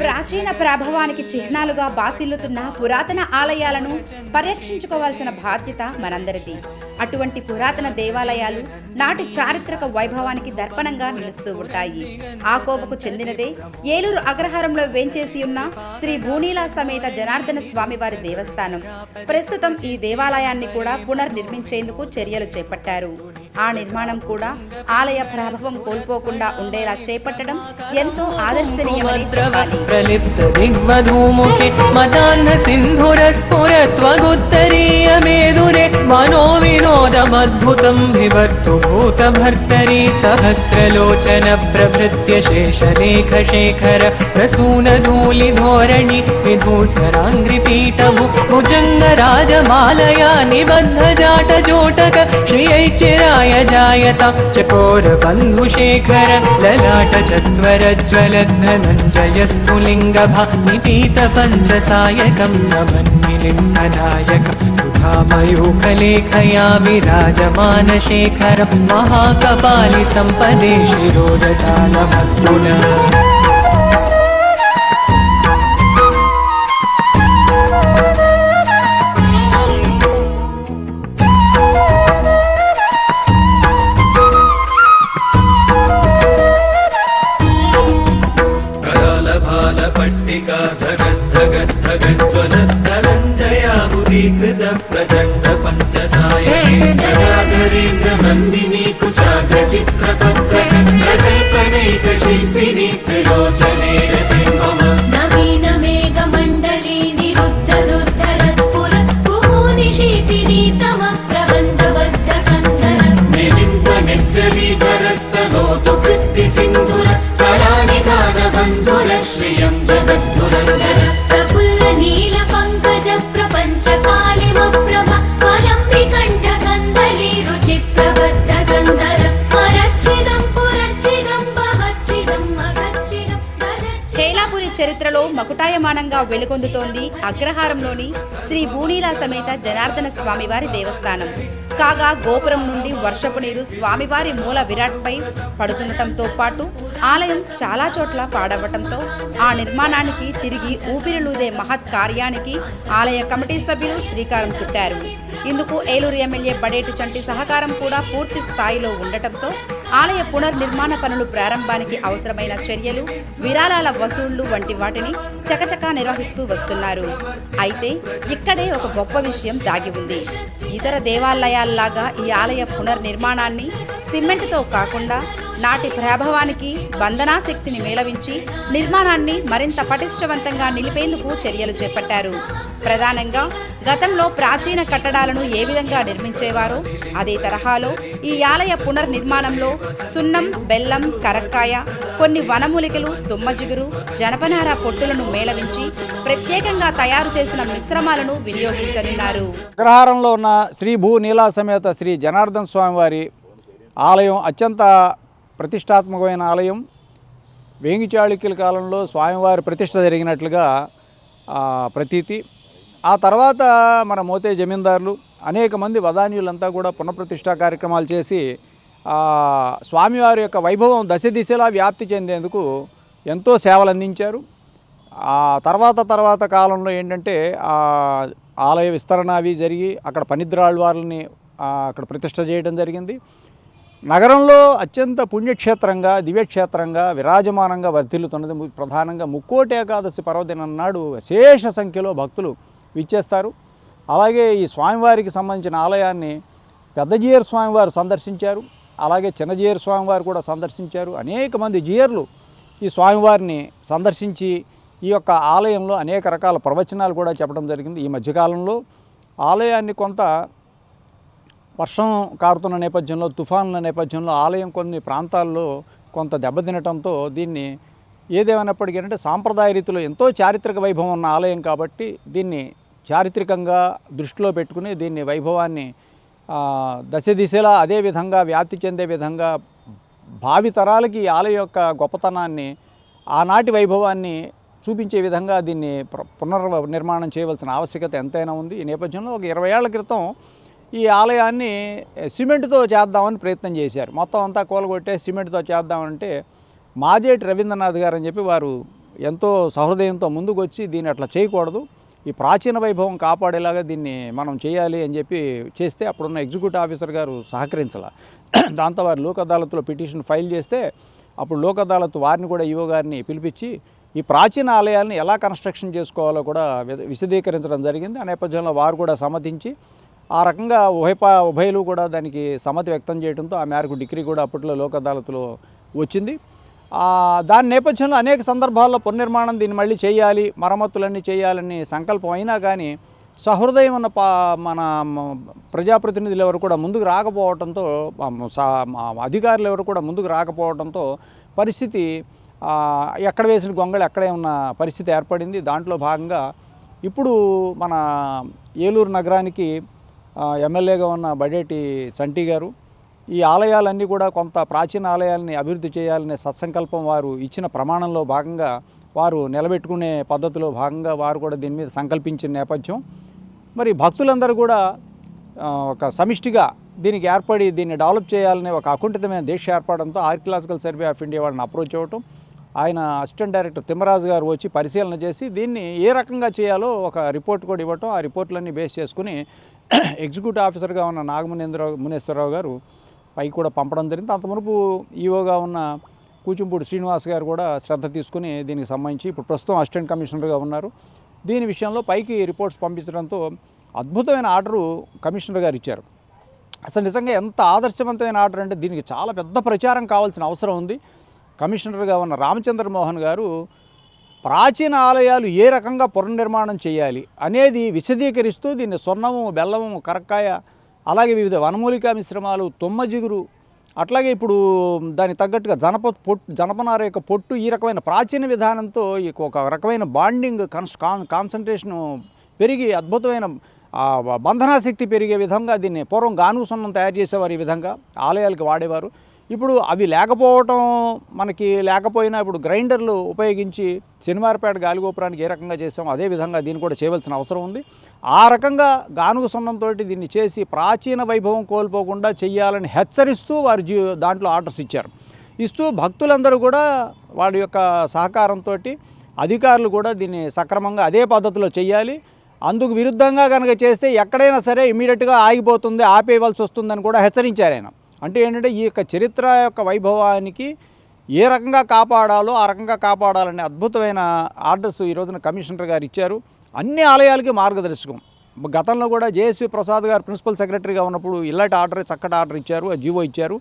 ప్రాచీన ప్రభావానికి చిహ్నాలుగా బాసిల్లుతున్న పురాతన ఆలయాలను పరిరక్షించుకోవాల్సిన బాధ్యత మనందరిది. అటువంటి పురాతన దేవాలయాలు నాటి చారిత్రక వైభవానికి దర్పణంగా నిలుస్తూ ఉంటాయి. ఆ కోపకు చెందినదే ఏలూరు అగ్రహారంలో వేంచేసి ఉన్న శ్రీ భూనీలా సమేత జనార్దన స్వామివారి దేవస్థానం. ప్రస్తుతం ఈ దేవాలయాన్ని కూడా పునర్నిర్మించేందుకు చర్యలు చేపట్టారు. ఆ నిర్మాణం కూడా ఆలయ ప్రభావం కోల్పోకుండా ఉండేలా చేపట్టడం ఎంతో ఆదర్శనీయమని द्भुतं विभर्तु भोकभर्तरि सहस्रलोचनप्रभृत्य शेषरेखशेखर प्रसूनधूलिधोरणि विधूषराङ्ग्रिपीठमु भुजङ्गराजमालया निबन्धजाटजोटक श्रियै चिराय जायत चकोरबन्धुशेखर ललाट चत्वर ज्वलत्नञ्जयस्तुलिङ्गभग्निपीतपञ्चसायकं नमन्निलिम्बनायकं सुधामयूखलेखया विराजमानशेखरं महाकपालि सम्पदे शिरोदजालमस्तु ीति तव చరిత్రలో వెలుగొందుతోంది అగ్రహారంలోని శ్రీ భూనీలా సమేత జనార్దన స్వామివారి దేవస్థానం. కాగా గోపురం నుండి వర్షపు నీరు స్వామివారి మూల విరాట్పై పడుతుండటంతో పాటు ఆలయం చాలా చోట్ల పాడవటంతో ఆ నిర్మాణానికి తిరిగి ఊపిరిలూదే మహత్ కార్యానికి ఆలయ కమిటీ సభ్యులు శ్రీకారం చుట్టారు. ఇందుకు ఏలూరు ఎమ్మెల్యే బడేటి చంటి సహకారం కూడా పూర్తి స్థాయిలో ఉండటంతో ఆలయ పునర్నిర్మాణ పనులు ప్రారంభానికి అవసరమైన చర్యలు విరాళాల వసూళ్ళు వంటి వాటిని చకచకా నిర్వహిస్తూ వస్తున్నారు. అయితే ఇక్కడే ఒక గొప్ప విషయం దాగి ఉంది. ఇతర దేవాలయాల్లాగా ఈ ఆలయ పునర్నిర్మాణాన్ని సిమెంట్తో కాకుండా నాటి ప్రభావానికి వందనాశక్తిని మేళవించి నిర్మాణాన్ని మరింత పటిష్టవంతంగా నిలిపేందుకు చర్యలు చేపట్టారు. ప్రధానంగా గతంలో ప్రాచీన కట్టడాలను ఏ విధంగా నిర్మించేవారో అదే తరహాలో ఈ ఆలయ పునర్నిర్మాణంలో సున్నం బెల్లం కరక్కాయ కొన్ని వనమూలికలు తుమ్మజిగురు జనపనార పొట్టులను మేళవించి ప్రత్యేకంగా తయారు చేసిన మిశ్రమాలను వినియోగించనున్నారు. అగ్రహారంలో ఉన్న శ్రీ భూ నీలా సమేత శ్రీ జనార్దన్ స్వామివారి ఆలయం అత్యంత ప్రతిష్టాత్మకమైన ఆలయం. వేంగి చాళుక్యుల కాలంలో స్వామివారి ప్రతిష్ట జరిగినట్లుగా ప్రతీతి. ఆ తర్వాత మన మోతే జమీందారులు అనేక మంది వదాన్యులంతా కూడా పునఃప్రతిష్ఠా కార్యక్రమాలు చేసి స్వామివారి యొక్క వైభవం దశ దిశలా వ్యాప్తి చెందేందుకు ఎంతో సేవలు అందించారు ఆ తర్వాత తర్వాత కాలంలో ఏంటంటే ఆలయ విస్తరణ అవి జరిగి అక్కడ పనిద్రాళ్ళ వారిని అక్కడ ప్రతిష్ట చేయడం జరిగింది. నగరంలో అత్యంత పుణ్యక్షేత్రంగా దివ్యక్షేత్రంగా విరాజమానంగా వర్ధిల్లుతున్నది ప్రధానంగా ముక్కోటి ఏకాదశి పర్వదినం నాడు విశేష సంఖ్యలో భక్తులు విచ్చేస్తారు. అలాగే ఈ స్వామివారికి సంబంధించిన ఆలయాన్ని పెద్దజీయర్ స్వామివారు సందర్శించారు. అలాగే చిన్నజీయర్ స్వామివారు కూడా సందర్శించారు. అనేక మంది జీయర్లు ఈ స్వామివారిని సందర్శించి ఈ యొక్క ఆలయంలో అనేక రకాల ప్రవచనాలు కూడా చెప్పడం జరిగింది. ఈ మధ్యకాలంలో ఆలయాన్ని కొంత వర్షం కారుతున్న నేపథ్యంలో తుఫానుల నేపథ్యంలో ఆలయం కొన్ని ప్రాంతాల్లో కొంత దెబ్బతినటంతో దీన్ని ఏదేమైనప్పటికీ అంటే సాంప్రదాయ రీతిలో ఎంతో చారిత్రక వైభవం ఉన్న ఆలయం కాబట్టి దీన్ని చారిత్రకంగా దృష్టిలో పెట్టుకుని దీన్ని వైభవాన్ని దశ దిశలా అదే విధంగా వ్యాప్తి చెందే విధంగా భావితరాలకి ఆలయం యొక్క గొప్పతనాన్ని ఆనాటి వైభవాన్ని చూపించే విధంగా దీన్ని ప్ర- పునర్ నిర్మాణం చేయవలసిన ఆవశ్యకత ఎంతైనా ఉంది. ఈ నేపథ్యంలో ఒక ఇరవై ఏళ్ళ క్రితం ఈ ఆలయాన్ని సిమెంట్తో చేద్దామని ప్రయత్నం చేశారు. మొత్తం అంతా కూలగొట్టే సిమెంట్తో చేద్దామంటే మాజేటి రవీంద్రనాథ్ గారు అని చెప్పి వారు ఎంతో సహృదయంతో ముందుకు వచ్చి దీన్ని అట్లా చేయకూడదు. ఈ ప్రాచీన వైభవం కాపాడేలాగా దీన్ని మనం చేయాలి అని చెప్పి చేస్తే అప్పుడున్న ఎగ్జిక్యూటివ్ ఆఫీసర్ గారు సహకరించాల. దాంతో వారు లోక్ అదాలత్లో పిటిషన్ ఫైల్ చేస్తే అప్పుడు లోక్ అదాలత్ వారిని కూడా ఈవో గారిని పిలిపించి ఈ ప్రాచీన ఆలయాలను ఎలా కన్స్ట్రక్షన్ చేసుకోవాలో కూడా విద- విశదీకరించడం జరిగింది. ఆ నేపథ్యంలో వారు కూడా సమ్మతించి ఆ రకంగా ఉభయప ఉభయలు కూడా దానికి సమ్మతి వ్యక్తం చేయడంతో ఆ మేరకు డిగ్రీ కూడా అప్పట్లో లోక్ అదాలత్లో వచ్చింది దాని నేపథ్యంలో అనేక సందర్భాల్లో పునర్నిర్మాణం దీన్ని మళ్ళీ చేయాలి మరమ్మతులన్నీ చేయాలని సంకల్పం అయినా కానీ సహృదయం ఉన్న పా మన ప్రజాప్రతినిధులు ఎవరు కూడా ముందుకు రాకపోవడంతో అధికారులు ఎవరు కూడా ముందుకు రాకపోవడంతో పరిస్థితి ఎక్కడ వేసిన గొంగళి అక్కడే ఉన్న పరిస్థితి ఏర్పడింది. దాంట్లో భాగంగా ఇప్పుడు మన ఏలూరు నగరానికి ఎమ్మెల్యేగా ఉన్న బడేటి చంటి గారు ఈ ఆలయాలన్నీ కూడా కొంత ప్రాచీన ఆలయాల్ని అభివృద్ధి చేయాలనే సత్సంకల్పం వారు ఇచ్చిన ప్రమాణంలో భాగంగా వారు నిలబెట్టుకునే పద్ధతిలో భాగంగా వారు కూడా దీని మీద సంకల్పించిన నేపథ్యం. మరి భక్తులందరూ కూడా ఒక సమిష్టిగా దీనికి ఏర్పడి దీన్ని డెవలప్ చేయాలనే ఒక అకుంఠితమైన దీక్ష ఏర్పడంతో ఆర్కియలాజికల్ సర్వే ఆఫ్ ఇండియా వాళ్ళని అప్రోచ్ అవ్వటం ఆయన అసిస్టెంట్ డైరెక్టర్ తిమ్మరాజు గారు వచ్చి పరిశీలన చేసి దీన్ని ఏ రకంగా చేయాలో ఒక రిపోర్ట్ కూడా ఇవ్వటం ఆ రిపోర్ట్లన్నీ బేస్ చేసుకుని ఎగ్జిక్యూటివ్ ఆఫీసర్గా ఉన్న నాగమునేంద్రరావు మునేశ్వరరావు గారు పైకి కూడా పంపడం జరిగింది. అంత మునుపు ఈఓగా ఉన్న కూచింపూడి శ్రీనివాస్ గారు కూడా శ్రద్ధ తీసుకుని దీనికి సంబంధించి ఇప్పుడు ప్రస్తుతం అసిస్టెంట్ కమిషనర్గా ఉన్నారు. దీని విషయంలో పైకి రిపోర్ట్స్ పంపించడంతో అద్భుతమైన ఆర్డరు కమిషనర్ గారు ఇచ్చారు. అసలు నిజంగా ఎంత ఆదర్శవంతమైన ఆర్డర్ అంటే దీనికి చాలా పెద్ద ప్రచారం కావాల్సిన అవసరం ఉంది. కమిషనర్గా ఉన్న రామచంద్ర మోహన్ గారు ప్రాచీన ఆలయాలు ఏ రకంగా పునర్నిర్మాణం చేయాలి అనేది విశదీకరిస్తూ దీన్ని స్వర్ణము బెల్లము కరక్కాయ అలాగే వివిధ వనమూలికా మిశ్రమాలు తుమ్మ జిగురు అట్లాగే ఇప్పుడు దానికి తగ్గట్టుగా జనప పొట్టు జనపనార యొక్క పొట్టు ఈ రకమైన ప్రాచీన విధానంతో ఈ ఒక రకమైన బాండింగ్ కన్స్ కాన్సన్ట్రేషను పెరిగి అద్భుతమైన బంధనాశక్తి పెరిగే విధంగా దీన్ని పూర్వం గాను సున్నం తయారు చేసేవారు ఈ విధంగా ఆలయాలకు వాడేవారు. ఇప్పుడు అవి లేకపోవటం మనకి లేకపోయినా ఇప్పుడు గ్రైండర్లు ఉపయోగించి శనివారపేట గాలిగోపురానికి ఏ రకంగా చేసామో అదే విధంగా దీన్ని కూడా చేయవలసిన అవసరం ఉంది. ఆ రకంగా గానుగ సున్నంతో దీన్ని చేసి ప్రాచీన వైభవం కోల్పోకుండా చేయాలని హెచ్చరిస్తూ వారు జీ దాంట్లో ఆర్డర్స్ ఇచ్చారు. ఇస్తూ భక్తులందరూ కూడా వాడి యొక్క సహకారంతో అధికారులు కూడా దీన్ని సక్రమంగా అదే పద్ధతిలో చేయాలి అందుకు విరుద్ధంగా కనుక చేస్తే ఎక్కడైనా సరే ఇమీడియట్గా ఆగిపోతుంది ఆపేయవలసి వస్తుందని కూడా హెచ్చరించారు ఆయన. అంటే ఏంటంటే ఈ యొక్క చరిత్ర యొక్క వైభవానికి ఏ రకంగా కాపాడాలో ఆ రకంగా కాపాడాలనే అద్భుతమైన ఆర్డర్స్ ఈ రోజున కమిషనర్ గారు ఇచ్చారు. అన్ని ఆలయాలకి మార్గదర్శకం. గతంలో కూడా జేఎస్వి ప్రసాద్ గారు ప్రిన్సిపల్ సెక్రటరీగా ఉన్నప్పుడు ఇలాంటి ఆర్డర్ చక్కటి ఆర్డర్ ఇచ్చారు ఆ జీవో ఇచ్చారు.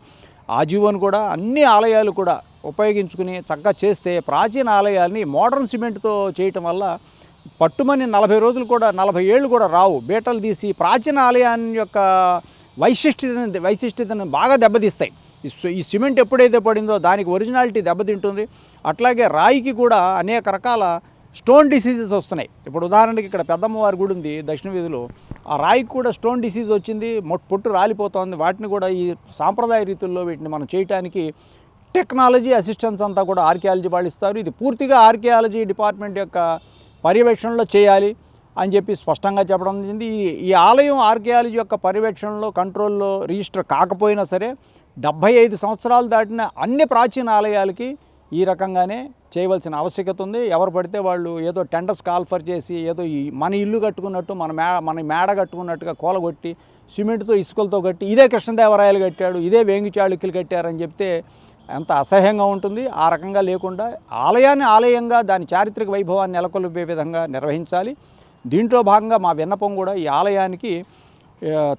ఆ జీవోను కూడా అన్ని ఆలయాలు కూడా ఉపయోగించుకుని చక్కగా చేస్తే ప్రాచీన ఆలయాల్ని మోడర్న్ సిమెంట్తో చేయటం వల్ల పట్టుమని నలభై రోజులు కూడా నలభై ఏళ్ళు కూడా రావు. బీటలు తీసి ప్రాచీన ఆలయాన్ని యొక్క వైశిష్ట్యతను వైశిష్ట్యతను బాగా దెబ్బతీస్తాయి. ఈ సిమెంట్ ఎప్పుడైతే పడిందో దానికి ఒరిజినాలిటీ దెబ్బతింటుంది. అట్లాగే రాయికి కూడా అనేక రకాల స్టోన్ డిసీజెస్ వస్తున్నాయి. ఇప్పుడు ఉదాహరణకి ఇక్కడ పెద్దమ్మవారి గుడి ఉంది దక్షిణ వీధిలో. ఆ రాయికి కూడా స్టోన్ డిసీజ్ వచ్చింది మొట్ పొట్టు రాలిపోతుంది. వాటిని కూడా ఈ సాంప్రదాయ రీతుల్లో వీటిని మనం చేయటానికి టెక్నాలజీ అసిస్టెన్స్ అంతా కూడా ఆర్కియాలజీ వాళ్ళు ఇస్తారు. ఇది పూర్తిగా ఆర్కియాలజీ డిపార్ట్మెంట్ యొక్క పర్యవేక్షణలో చేయాలి. అని చెప్పి స్పష్టంగా చెప్పడం జరిగింది. ఈ ఈ ఆలయం ఆర్కియాలజీ యొక్క పర్యవేక్షణలో కంట్రోల్లో రిజిస్టర్ కాకపోయినా సరే డెబ్భై ఐదు సంవత్సరాలు దాటిన అన్ని ప్రాచీన ఆలయాలకి ఈ రకంగానే చేయవలసిన ఆవశ్యకత ఉంది. ఎవరు పడితే వాళ్ళు ఏదో టెండర్స్ కాల్ఫర్ చేసి ఏదో ఈ మన ఇల్లు కట్టుకున్నట్టు మన మే మన మేడ కట్టుకున్నట్టుగా కూలగొట్టి సిమెంట్తో ఇసుకలతో కట్టి ఇదే కృష్ణదేవరాయలు కట్టాడు ఇదే వేంగి చాళుక్యులు కట్టారని చెప్తే ఎంత అసహ్యంగా ఉంటుంది. ఆ రకంగా లేకుండా ఆలయాన్ని ఆలయంగా దాని చారిత్రక వైభవాన్ని నెలకొల్పే విధంగా నిర్వహించాలి. దీంట్లో భాగంగా మా విన్నపం కూడా ఈ ఆలయానికి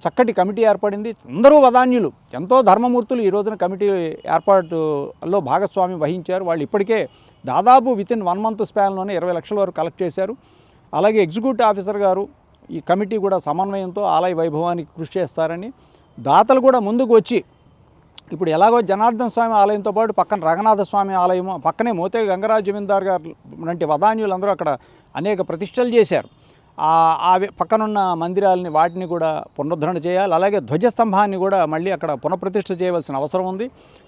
చక్కటి కమిటీ ఏర్పడింది. అందరూ వదాన్యులు. ఎంతో ధర్మమూర్తులు ఈ రోజున కమిటీ ఏర్పాటులో భాగస్వామ్యం వహించారు. వాళ్ళు ఇప్పటికే దాదాపు విత్ ఇన్ వన్ మంత్ స్పాన్లోనే ఇరవై లక్షల వరకు కలెక్ట్ చేశారు. అలాగే ఎగ్జిక్యూటివ్ ఆఫీసర్ గారు ఈ కమిటీ కూడా సమన్వయంతో ఆలయ వైభవానికి కృషి చేస్తారని. దాతలు కూడా ముందుకు వచ్చి ఇప్పుడు ఎలాగో జనార్దన స్వామి ఆలయంతో పాటు పక్కన రంగనాథ స్వామి ఆలయము పక్కనే మోతే గంగరాజు జమీందార్ గారు వంటి వదాన్యులందరూ అక్కడ అనేక ప్రతిష్టలు చేశారు. ఆ పక్కనున్న మందిరాలని వాటిని కూడా పునరుద్ధరణ చేయాలి. అలాగే ధ్వజస్తంభాన్ని కూడా మళ్ళీ అక్కడ పునఃప్రతిష్ఠ చేయవలసిన అవసరం ఉంది.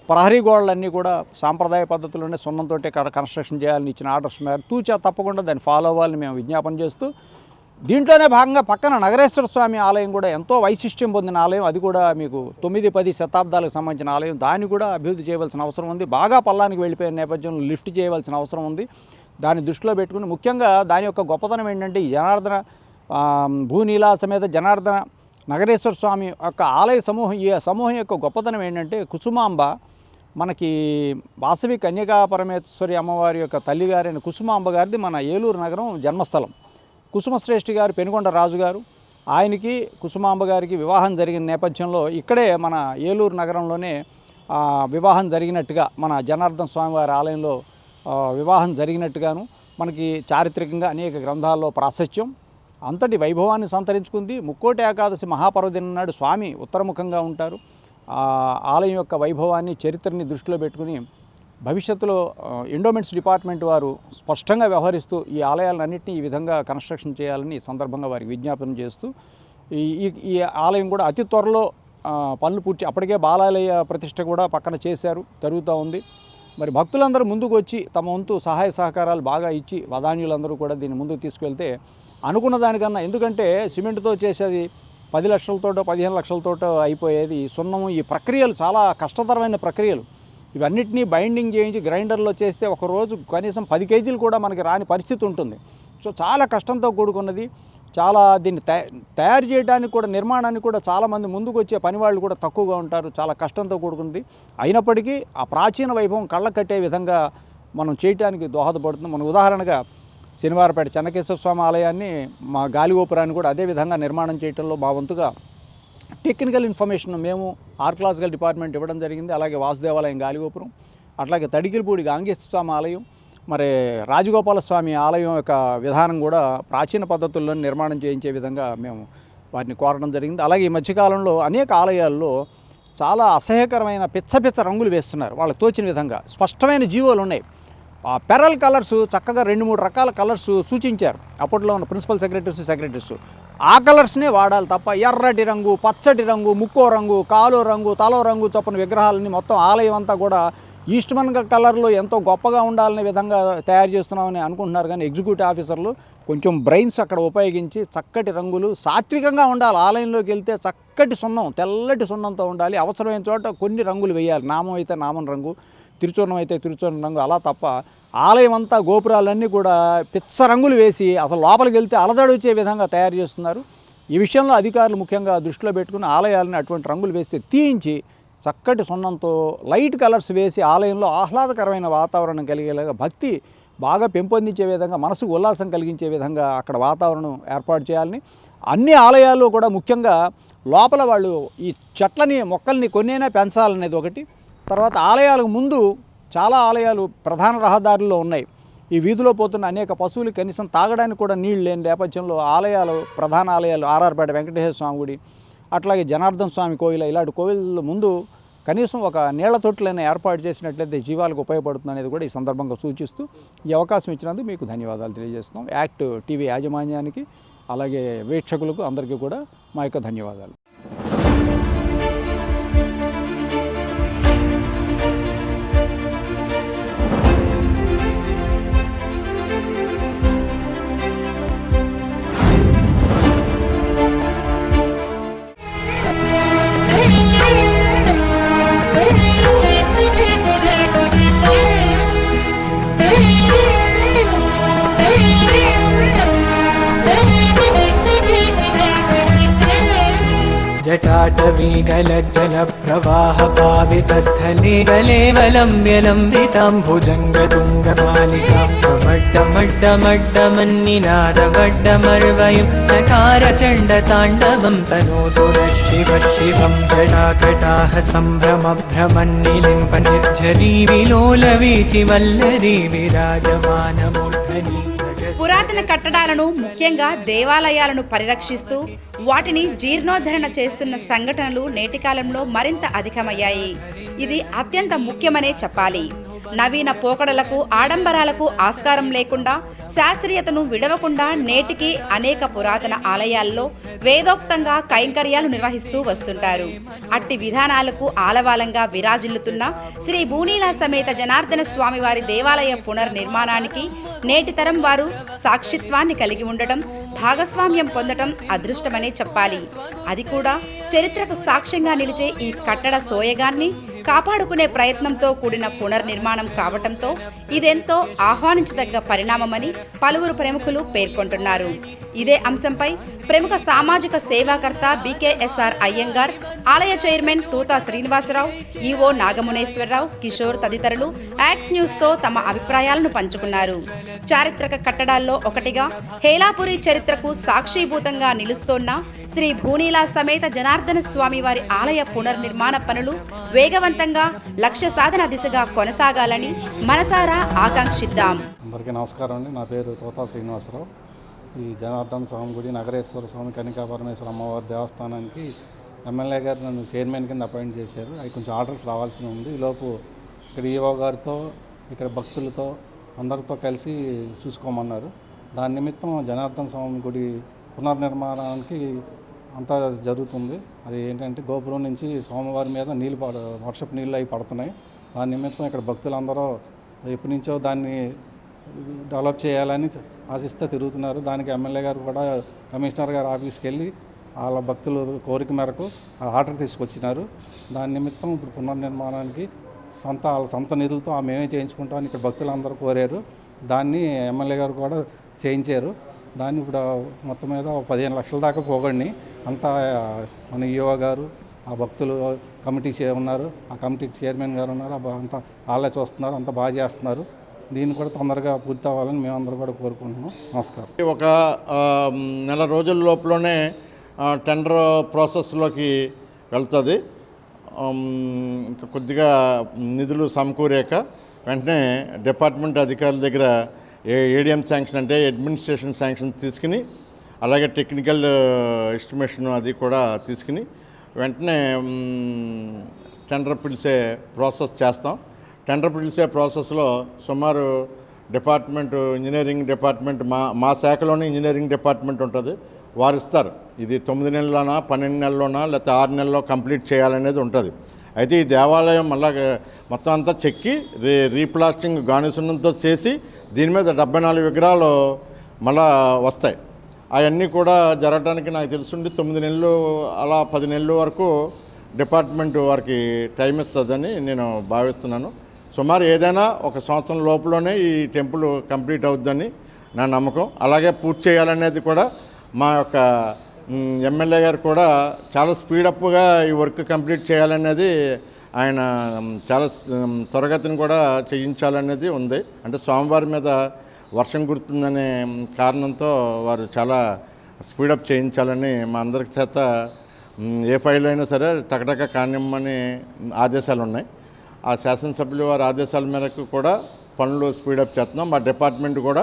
ప్రహరీ గోడలన్నీ కూడా సాంప్రదాయ పద్ధతిలోనే సున్నంతో కన్స్ట్రక్షన్ చేయాలని ఇచ్చిన ఆర్డర్స్ మేరకు తూచా తప్పకుండా దాన్ని ఫాలో అవ్వాలని మేము విజ్ఞాపన చేస్తూ దీంట్లోనే భాగంగా పక్కన నగరేశ్వర స్వామి ఆలయం కూడా ఎంతో వైశిష్ట్యం పొందిన ఆలయం. అది కూడా మీకు తొమ్మిది పది శతాబ్దాలకు సంబంధించిన ఆలయం. దాన్ని కూడా అభివృద్ధి చేయవలసిన అవసరం ఉంది. బాగా పల్లానికి వెళ్ళిపోయిన నేపథ్యంలో లిఫ్ట్ చేయవలసిన అవసరం ఉంది. దాన్ని దృష్టిలో పెట్టుకుని ముఖ్యంగా దాని యొక్క గొప్పతనం ఏంటంటే ఈ జనార్దన భూనీలా సమేత జనార్దన నగరేశ్వర స్వామి యొక్క ఆలయ సమూహం ఈ సమూహం యొక్క గొప్పతనం ఏంటంటే కుసుమాంబ మనకి వాసవి కన్యకా పరమేశ్వరి అమ్మవారి యొక్క తల్లిగారైన కుసుమాంబ గారిది మన ఏలూరు నగరం జన్మస్థలం. కుసుమశ్రేష్ఠి గారు పెనుగొండ రాజు గారు ఆయనకి కుసుమాంబ గారికి వివాహం జరిగిన నేపథ్యంలో ఇక్కడే మన ఏలూరు నగరంలోనే వివాహం జరిగినట్టుగా మన జనార్దన స్వామివారి ఆలయంలో వివాహం జరిగినట్టుగాను మనకి చారిత్రకంగా అనేక గ్రంథాల్లో ప్రాశస్త్యం. అంతటి వైభవాన్ని సంతరించుకుంది. ముక్కోటి ఏకాదశి మహాపర్వదినం నాడు స్వామి ఉత్తరముఖంగా ఉంటారు. ఆలయం యొక్క వైభవాన్ని చరిత్రని దృష్టిలో పెట్టుకుని భవిష్యత్తులో ఎండోమెంట్స్ డిపార్ట్మెంట్ వారు స్పష్టంగా వ్యవహరిస్తూ ఈ ఆలయాలన్నింటినీ ఈ విధంగా కన్స్ట్రక్షన్ చేయాలని సందర్భంగా వారికి విజ్ఞాపనం చేస్తూ ఈ ఈ- ఈ ఆలయం కూడా అతి త్వరలో పనులు పూర్తి అప్పటికే బాలాలయ ప్రతిష్ట కూడా పక్కన చేశారు జరుగుతూ ఉంది. మరి భక్తులందరూ ముందుకు వచ్చి తమ వంతు సహాయ సహకారాలు బాగా ఇచ్చి వదాన్యులందరూ కూడా దీన్ని ముందుకు తీసుకెళ్తే అనుకున్న దానికన్నా ఎందుకంటే సిమెంట్తో చేసేది పది లక్షలతోటో పదిహేను లక్షలతోటో అయిపోయేది సున్నము ఈ ప్రక్రియలు చాలా కష్టతరమైన ప్రక్రియలు. ఇవన్నిటినీ బైండింగ్ చేయించి గ్రైండర్లో చేస్తే ఒకరోజు కనీసం పది కేజీలు కూడా మనకి రాని పరిస్థితి ఉంటుంది. సో చాలా కష్టంతో కూడుకున్నది. చాలా దీన్ని తయా- తయారు చేయడానికి కూడా నిర్మాణానికి కూడా చాలామంది ముందుకు వచ్చే పని వాళ్ళు కూడా తక్కువగా ఉంటారు. చాలా కష్టంతో కూడుకుంది. అయినప్పటికీ ఆ ప్రాచీన వైభవం కళ్ళ కట్టే విధంగా మనం చేయటానికి దోహదపడుతుంది. మన ఉదాహరణగా శనివారపేట చెన్నకేశ్వర స్వామి ఆలయాన్ని మా గాలిగోపురాన్ని కూడా అదే విధంగా నిర్మాణం చేయటంలో మా వంతుగా టెక్నికల్ ఇన్ఫర్మేషన్ మేము ఆర్కలాజికల్ డిపార్ట్మెంట్ ఇవ్వడం జరిగింది. అలాగే వాసుదేవాలయం గాలిగోపురం అట్లాగే తడికిలపూడి గాంగేశ్వర స్వామి ఆలయం మరి రాజగోపాల స్వామి ఆలయం యొక్క విధానం కూడా ప్రాచీన పద్ధతుల్లో నిర్మాణం చేయించే విధంగా మేము వారిని కోరడం జరిగింది. అలాగే ఈ మధ్యకాలంలో అనేక ఆలయాల్లో చాలా అసహ్యకరమైన పిచ్చ పిచ్చ రంగులు వేస్తున్నారు వాళ్ళకి తోచిన విధంగా. స్పష్టమైన జీవోలు ఉన్నాయి. ఆ పెరల్ కలర్స్ చక్కగా రెండు మూడు రకాల కలర్స్ సూచించారు. అప్పట్లో ఉన్న ప్రిన్సిపల్ సెక్రటరీస్ సెక్రటరీస్. ఆ కలర్స్నే వాడాలి తప్ప ఎర్రటి రంగు పచ్చటి రంగు ముక్కో రంగు కాలో రంగు తలో రంగు చొప్పున విగ్రహాలని మొత్తం ఆలయం అంతా కూడా ఈస్ట్మన్ కలర్లో ఎంతో గొప్పగా ఉండాలనే విధంగా తయారు చేస్తున్నామని అనుకుంటున్నారు కానీ ఎగ్జిక్యూటివ్ ఆఫీసర్లు కొంచెం బ్రెయిన్స్ అక్కడ ఉపయోగించి చక్కటి రంగులు సాత్వికంగా ఉండాలి. ఆలయంలోకి వెళ్తే చక్కటి సున్నం తెల్లటి సున్నంతో ఉండాలి. అవసరమైన చోట కొన్ని రంగులు వేయాలి. నామం అయితే నామం రంగు తిరుచూర్ణం అయితే తిరుచూర్ణం రంగు అలా తప్ప ఆలయం అంతా గోపురాలన్నీ కూడా పిచ్చ రంగులు వేసి అసలు లోపలికి వెళ్తే అలజడి వచ్చే విధంగా తయారు చేస్తున్నారు. ఈ విషయంలో అధికారులు ముఖ్యంగా దృష్టిలో పెట్టుకుని ఆలయాలను అటువంటి రంగులు వేస్తే తీయించి చక్కటి సున్నంతో లైట్ కలర్స్ వేసి ఆలయంలో ఆహ్లాదకరమైన వాతావరణం కలిగేలాగా భక్తి బాగా పెంపొందించే విధంగా మనసుకు ఉల్లాసం కలిగించే విధంగా అక్కడ వాతావరణం ఏర్పాటు చేయాలని. అన్ని ఆలయాల్లో కూడా ముఖ్యంగా లోపల వాళ్ళు ఈ చెట్లని మొక్కల్ని కొన్నైనా పెంచాలనేది ఒకటి. తర్వాత ఆలయాలకు ముందు చాలా ఆలయాలు ప్రధాన రహదారుల్లో ఉన్నాయి. ఈ వీధిలో పోతున్న అనేక పశువులు కనీసం తాగడానికి కూడా నీళ్ళు లేని నేపథ్యంలో ఆలయాలు ప్రధాన ఆలయాలు ఆర్ఆర్పేట వెంకటేశ్వర స్వామి గుడి అట్లాగే జనార్దన్ స్వామి కోవిల ఇలాంటి కోవిల ముందు కనీసం ఒక నీళ్ళ తొట్టులైనా ఏర్పాటు చేసినట్లయితే జీవాలకు ఉపయోగపడుతుంది అనేది కూడా ఈ సందర్భంగా సూచిస్తూ ఈ అవకాశం ఇచ్చినందుకు మీకు ధన్యవాదాలు తెలియజేస్తున్నాం. యాక్ట్ టీవీ యాజమాన్యానికి అలాగే వీక్షకులకు అందరికీ కూడా మా యొక్క ధన్యవాదాలు. ी गलज्जलप्रवाहपावितस्थले भुजङ्गतुङ्गमालिकां लम्बिताम्बुजङ्गजुङ्गमालिकाब्मड्डमड्डमड्डमन्निनादमड्डमर्वयुं चकारचण्डताण्डवं तनो दो शिवशिवं जटाकटाह सम्भ्रमभ्रमन्निलिम्बनिर्झरी विलोलवीचिवल्लरी विराजमानमु పురాతన కట్టడాలను ముఖ్యంగా దేవాలయాలను పరిరక్షిస్తూ వాటిని జీర్ణోద్ధరణ చేస్తున్న సంఘటనలు నేటి కాలంలో మరింత అధికమయ్యాయి. ఇది అత్యంత ముఖ్యమనే చెప్పాలి. నవీన పోకడలకు ఆడంబరాలకు ఆస్కారం లేకుండా శాస్త్రీయతను విడవకుండా నేటికి అనేక పురాతన ఆలయాల్లో వేదోక్తంగా కైంకర్యాలు నిర్వహిస్తూ వస్తుంటారు. అట్టి విధానాలకు ఆలవాలంగా విరాజిల్లుతున్న శ్రీ భూనీల సమేత జనార్దన స్వామి వారి దేవాలయ పునర్నిర్మాణానికి నేటి తరం వారు సాక్షిత్వాన్ని కలిగి ఉండటం భాగస్వామ్యం పొందటం అదృష్టమనే చెప్పాలి. అది కూడా చరిత్రకు సాక్ష్యంగా నిలిచే ఈ కట్టడ సోయగాన్ని కాపాడుకునే ప్రయత్నంతో కూడిన పునర్నిర్మాణం కావటంతో ఇదెంతో ఆహ్వానించదగ్గ పరిణామమని పలువురు ప్రముఖులు పేర్కొంటున్నారు. ఇదే అంశంపై ప్రముఖ సామాజిక సేవాకర్త బీకేఎస్ఆర్ అయ్యంగార్ ఆలయ చైర్మన్ తూతా శ్రీనివాసరావు ఈవో నాగమునేశ్వరరావు కిషోర్ తదితరులు యాక్ట్ న్యూస్తో తమ అభిప్రాయాలను పంచుకున్నారు. చారిత్రక కట్టడాల్లో ఒకటిగా హేలాపురి చరిత్రకు సాక్షిభూతంగా నిలుస్తోన్న శ్రీ భూనీలా సమేత జనార్దన స్వామి వారి ఆలయ పునర్నిర్మాణ పనులు వేగవంతంగా లక్ష్య సాధన దిశగా కొనసాగాలని మనసారా ఆకాంక్షిద్దాం. అందరికీ నమస్కారం అండి. నా పేరు తోతా శ్రీనివాసరావు. ఈ జనార్దన స్వామి గుడి నగరేశ్వర స్వామి కనికా పరమేశ్వర అమ్మవారి దేవస్థానానికి ఎమ్మెల్యే గారు నన్ను చైర్మన్ కింద అపాయింట్ చేశారు. అవి కొంచెం ఆర్డర్స్ రావాల్సి ఉంది. ఈలోపు ఇక్కడ ఈవో గారితో ఇక్కడ భక్తులతో అందరితో కలిసి చూసుకోమన్నారు. దాని నిమిత్తం జనార్దన స్వామి గుడి పునర్నిర్మాణానికి అంతా జరుగుతుంది. అది ఏంటంటే గోపురం నుంచి సోమవారం మీద నీళ్ళు పడ వర్షపు నీళ్ళు అవి పడుతున్నాయి. దాని నిమిత్తం ఇక్కడ భక్తులందరూ ఎప్పటి నుంచో దాన్ని డెవలప్ చేయాలని ఆశిస్తూ తిరుగుతున్నారు. దానికి ఎమ్మెల్యే గారు కూడా కమిషనర్ గారు ఆఫీస్కి వెళ్ళి వాళ్ళ భక్తులు కోరిక మేరకు ఆ ఆర్డర్ తీసుకొచ్చినారు. దాని నిమిత్తం ఇప్పుడు పునర్నిర్మాణానికి సొంత వాళ్ళ సొంత నిధులతో ఆ మేమే చేయించుకుంటామని ఇక్కడ భక్తులందరూ కోరారు. దాన్ని ఎమ్మెల్యే గారు కూడా చేయించారు. దాన్ని ఇప్పుడు మొత్తం మీద పదిహేను లక్షల దాకా పోగొడిని. అంతా మన ఈఓ గారు ఆ భక్తులు కమిటీ చే ఉన్నారు. ఆ కమిటీ చైర్మన్ గారు ఉన్నారు. ఆ అంతా వాళ్ళే చూస్తున్నారు. అంతా బాగా చేస్తున్నారు. దీన్ని కూడా తొందరగా పూర్తి అవ్వాలని మేమందరం కూడా కోరుకుంటున్నాం. నమస్కారం. ఒక నెల రోజుల లోపలనే టెండర్ ప్రాసెస్లోకి వెళ్తుంది. ఇంకా కొద్దిగా నిధులు సమకూరాక వెంటనే డిపార్ట్మెంట్ అధికారుల దగ్గర ఏ ఏడిఎం శాంక్షన్ అంటే అడ్మినిస్ట్రేషన్ శాంక్షన్ తీసుకుని అలాగే టెక్నికల్ ఎస్టిమేషన్ అది కూడా తీసుకుని వెంటనే టెండర్ పిలిచే ప్రాసెస్ చేస్తాం. టెండర్ పిలిచే ప్రాసెస్లో సుమారు డిపార్ట్మెంట్ ఇంజనీరింగ్ డిపార్ట్మెంట్ మా మా శాఖలోనే ఇంజనీరింగ్ డిపార్ట్మెంట్ ఉంటుంది. వారు ఇస్తారు ఇది తొమ్మిది నెలలోనా పన్నెండు నెలల్లోనా లేకపోతే ఆరు నెలల్లో కంప్లీట్ చేయాలనేది ఉంటుంది. అయితే ఈ దేవాలయం మళ్ళా మొత్తం అంతా చెక్కి రీ రీప్లాస్టింగ్ గానిసున్నంతో చేసి దీని మీద డెబ్బై నాలుగు విగ్రహాలు మళ్ళా వస్తాయి. అవన్నీ కూడా జరగడానికి నాకు తెలుసుండి తొమ్మిది నెలలు అలా పది నెలల వరకు డిపార్ట్మెంట్ వారికి టైం ఇస్తుందని నేను భావిస్తున్నాను. సుమారు ఏదైనా ఒక సంవత్సరం లోపలనే ఈ టెంపుల్ కంప్లీట్ అవుద్దని నా నమ్మకం. అలాగే పూర్తి చేయాలనేది కూడా మా యొక్క ఎమ్మెల్యే గారు కూడా చాలా స్పీడప్గా ఈ వర్క్ కంప్లీట్ చేయాలనేది ఆయన చాలా త్వరగతిని కూడా చేయించాలనేది ఉంది. అంటే స్వామివారి మీద వర్షం గుర్తుందనే కారణంతో వారు చాలా స్పీడప్ చేయించాలని మా అందరి చేత ఏ ఫైల్ అయినా సరే టకటక కానివ్వమని ఆదేశాలు ఉన్నాయి ఆ శాసనసభ్యులు వారి ఆదేశాల మేరకు కూడా పనులు స్పీడప్ చేస్తున్నాం. మా డిపార్ట్మెంట్ కూడా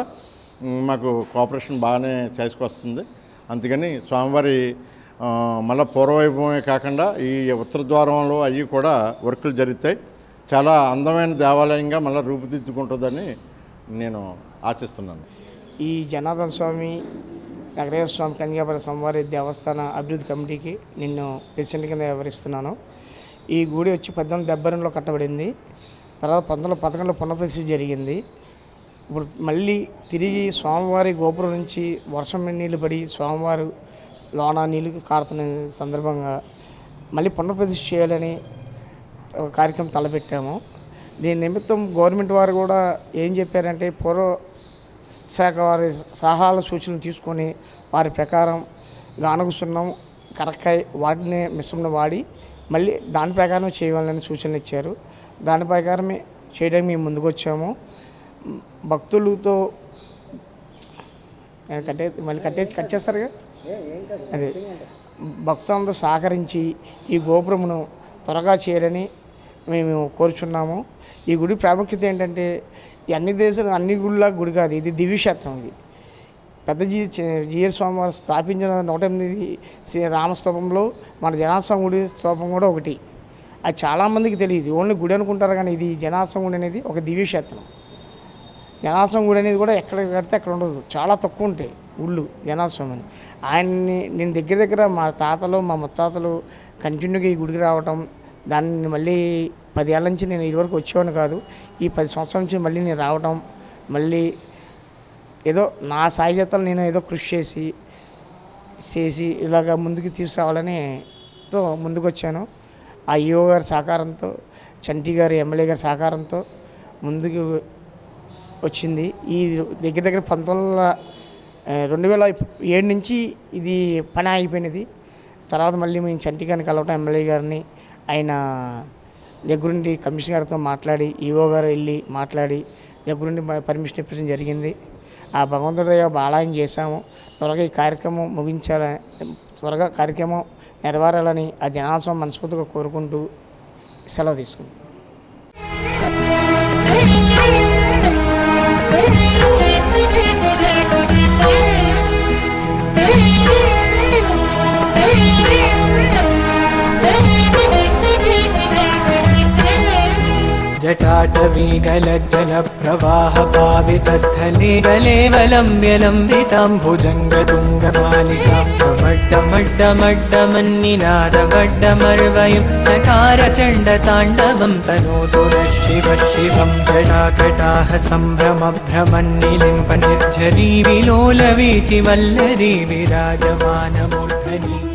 మాకు కోఆపరేషన్ బాగానే చేసుకొస్తుంది. అందుకని స్వామివారి మళ్ళీ మళ్ళా పూర్వవైభవమే కాకుండా ఈ ఉత్తర ద్వారంలో అవి కూడా వర్కులు జరుగుతాయి. చాలా అందమైన దేవాలయంగా మళ్ళీ రూపుదిద్దుకుంటుందని నేను ఆశిస్తున్నాను. ఈ జనార్దన స్వామి నగరేశ్వర స్వామి కన్యాపుర స్వామివారి దేవస్థాన అభివృద్ధి కమిటీకి నిన్ను ప్రెసిడెంట్ కింద వివరిస్తున్నాను. ఈ గుడి వచ్చి పద్దెనిమిది డెబ్బై రెండులో కట్టబడింది. తర్వాత పంతొమ్మిది పదకొండులో పునఃప్రతిష్ఠ జరిగింది. ఇప్పుడు మళ్ళీ తిరిగి స్వామివారి గోపురం నుంచి వర్షం నీళ్ళు పడి స్వామివారు లోన నీళ్ళు కారుతున్న సందర్భంగా మళ్ళీ పునఃప్రతిష్ఠ చేయాలని ఒక కార్యక్రమం తలపెట్టాము. దీని నిమిత్తం గవర్నమెంట్ వారు కూడా ఏం చెప్పారంటే పూర్వ శాఖ వారి సహాల సూచనలు తీసుకొని వారి ప్రకారం గానుగు సున్నం కరక్కాయ వాటిని మిశ్రమం వాడి మళ్ళీ దాని ప్రకారం చేయాలని సూచనలు ఇచ్చారు. దాని ప్రకారమే చేయడానికి మేము ముందుకు వచ్చాము భక్తులతో కట్టే మళ్ళీ కట్టే కట్ చేస్తారుగా అదే. భక్తులందరూ సహకరించి ఈ గోపురమును త్వరగా చేయాలని మేము కోరుచున్నాము. ఈ గుడి ప్రాముఖ్యత ఏంటంటే అన్ని దేశాలు అన్ని గుళ్ళ గుడి కాదు ఇది దివ్యక్షేత్రం ఇది. పెద్ద జీ జీఎర్ స్వామి వారు స్థాపించిన నూట ఎనిమిది శ్రీ రామస్తూపంలో మన జనాస్వామి గుడి స్తూపం కూడా ఒకటి. అది చాలామందికి తెలియదు. ఓన్లీ గుడి అనుకుంటారు కానీ ఇది జనాస్వామి గుడి అనేది ఒక దివ్యక్షేత్రం జనాస్వామి గుడి అనేది కూడా ఎక్కడ కడితే అక్కడ ఉండదు. చాలా తక్కువ ఉంటాయి గుళ్ళు జనాస్వామి ఆయన్ని నేను దగ్గర దగ్గర మా తాతలు మా ముత్తాతలు కంటిన్యూగా ఈ గుడికి రావటం దాన్ని మళ్ళీ పదేళ్ళ నుంచి నేను ఇదివరకు వచ్చేవాడిని కాదు. ఈ పది సంవత్సరాల నుంచి మళ్ళీ నేను రావటం మళ్ళీ ఏదో నా సాయచేతలు నేను ఏదో కృషి చేసి చేసి ఇలాగ ముందుకు తీసుకురావాలని తో ముందుకు వచ్చాను ఆ ఈఓ గారి సహకారంతో చంటి గారి ఎమ్మెల్యే గారి సహకారంతో ముందుకు వచ్చింది. ఈ దగ్గర దగ్గర పంతొమ్మిది రెండు వేల ఏడు నుంచి ఇది పని అయిపోయినది తర్వాత మళ్ళీ మేము చంటి గారిని కలవటం ఎమ్మెల్యే గారిని ఆయన దగ్గరుండి కమిషనర్ గారితో మాట్లాడి ఈఓ గారు వెళ్ళి మాట్లాడి దగ్గరుండి మా పర్మిషన్ ఇప్పించడం జరిగింది. ఆ భగవంతుడి దగ్గర బాలాయం చేశాము. త్వరగా ఈ కార్యక్రమం ముగించాలని త్వరగా కార్యక్రమం నెరవేరాలని ఆ జనాసం మనస్ఫూర్తిగా కోరుకుంటూ సెలవు తీసుకుంటాం टवीगलज्जलप्रवाहपावितस्थले गलेवलम्ब्यलम्बिताम्बुजङ्गतुङ्गमालिकां कमड्डमड्डमड्डमन्निनादमड्डमर्वयं चकारचण्डताण्डवं तनोतुरष्टिवर्षिवं कटाकटाहसम्भ्रमभ्रमन्निलिम्बनिर्झरी विलोलवीचिवल्लरी विराजमानमूर्धरी